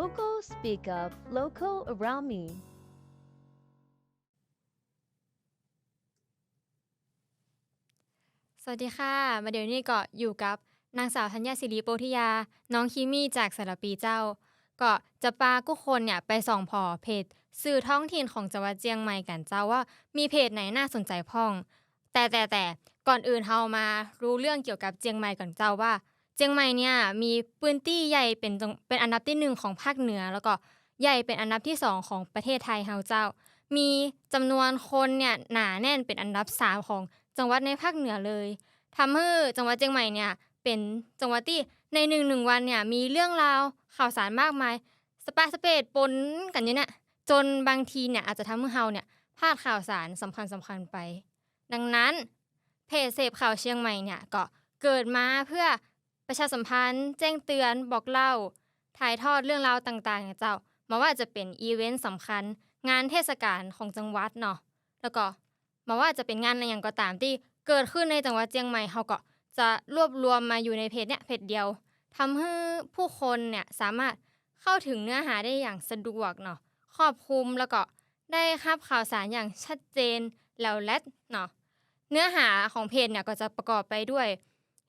Local speak up local around me. สวัสดีค่ะ มาเดี๋ยวนี้ก็อยู่กับนางสาวธัญญาศิริโปธิยา น้องคิมี่จากสรปีเจ้า ก็จะปากุคนเนี่ยไปส่องพอเพจสื่อท้องถิ่นของจังหวัดเจียงใหม่กันเจ้าว่ามีเพจไหนน่าสนใจพ้อง แต่แต่แต่ก่อนอื่นเฮามารู้เรื่องเกี่ยวกับเจียงใหม่ก่อนเจ้าว่า เจียงใหม่เนี่ยมีพื้นที่ใหญ่เป็นจงเป็นอันดับที่หนึ่งของภาคเหนือ แล้วก็ใหญ่เป็นอันดับที่สองของประเทศไทยเฮาเจ้า มีจำนวนคนเนี่ยหนาแน่นเป็นอันดับสามของจังหวัดในภาคเหนือเลยทำให้จังหวัดเชียงใหม่เนี่ยเป็นจังหวัดที่ในหนึ่งหนึ่งวันเนี่ยมีเรื่องราวข่าวสารมากมายสปาสเปดปนกันอยู่เนี่ยจนบางทีเนี่ยอาจจะทำให้เฮาเนี่ยพลาดข่าวสารสำคัญสำคัญไป ดังนั้นเพจเสพข่าวเชียงใหม่เนี่ยก็เกิดมาเพื่อ ประชาสัมพันธ์ แจ้งเตือนบอกเล่า ถ่ายทอดเรื่องราวต่างๆเจ้ามาว่าจะเป็นอีเวนต์สำคัญ งานเทศกาลของจังหวัดเนาะแล้วก็มาว่าจะเป็นงานอะไรอย่างก็ตามที่เกิดขึ้นในจังหวัดเชียงใหม่เฮาก็จะรวบรวมมาอยู่ในเพจเนี่ยเพจเดียวทำให้ผู้คนเนี่ยสามารถเข้าถึงเนื้อหาได้อย่างสะดวกเนาะครอบคลุมแล้วก็ได้รับข่าวสารอย่างชัดเจนแล้วและเนาะเนื้อหาของเพจเนี่ยก็จะประกอบไปด้วย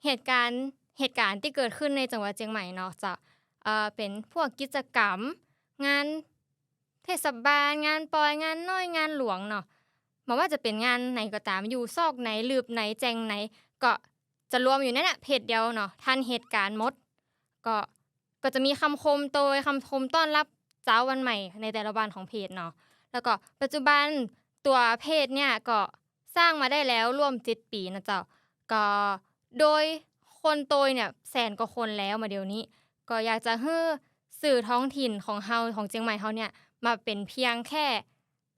เหตุการณ์ เหตุการณ์ที่เกิดขึ้นในจังหวัดเชียงใหม่เนาะจะเอ่อเป็นพวกกิจกรรม งานเทศบาลงานปอยงานน้อยงานหลวงเนาะบ่ว่าจะเป็นงานไหนก็ตามอยู่ซอกไหนลืบไหนแจงไหน ก็จะรวมอยู่ในนั้นน่ะเพจเดียวเนาะทันเหตุการณ์มด ก็ก็จะมีคำคมโตยคำคมต้อนรับเจ้าวันใหม่ในแต่ละวันของเพจเนาะแล้วก็ปัจจุบันตัวเพจเนี่ยก็สร้างมาได้แล้วร่วม7ปีนะเจ้าก็โดย คนโตยเนี่ยแสนกว่าคนแล้วมาเดี๋ยวนี้ ก็อยากจะให้สื่อท้องถิ่นของเฮาของเชียงใหม่เฮาเนี่ยมาเป็นเพียงแค่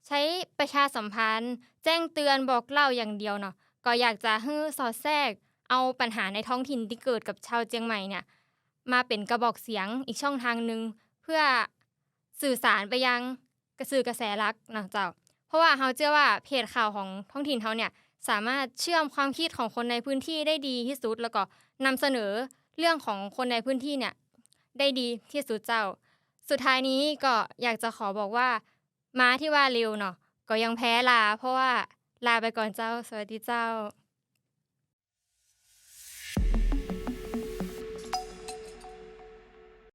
ใช้ประชาสัมพันธ์ แจ้งเตือนบอกเล่าอย่างเดียวเนาะก็อยากจะให้สอดแทรก เอาปัญหาในท้องถิ่นที่เกิดกับชาวเจียงใหม่เนี่ยมาเป็นกระบอกเสียงอีกช่องทางหนึ่งเพื่อสื่อสารไปยังกระสือกระแสหลักนะเจ้า เพราะว่าเฮาเชื่อว่าเพจข่าวของท้องถิ่นเฮาเนี่ยสามารถเชื่อมความคิดของคนในพื้นที่ได้ดีที่สุด แล้วก็ นำเสนอเรื่องของคนในพื้นที่เนี่ยได้ดีที่สุดเจ้า สุดท้ายนี้ก็อยากจะขอบอกว่า ม้าที่ว่าเร็วเนาะก็ยังแพ้ลา เพราะว่าลาไปก่อนเจ้า สวัสดีเจ้า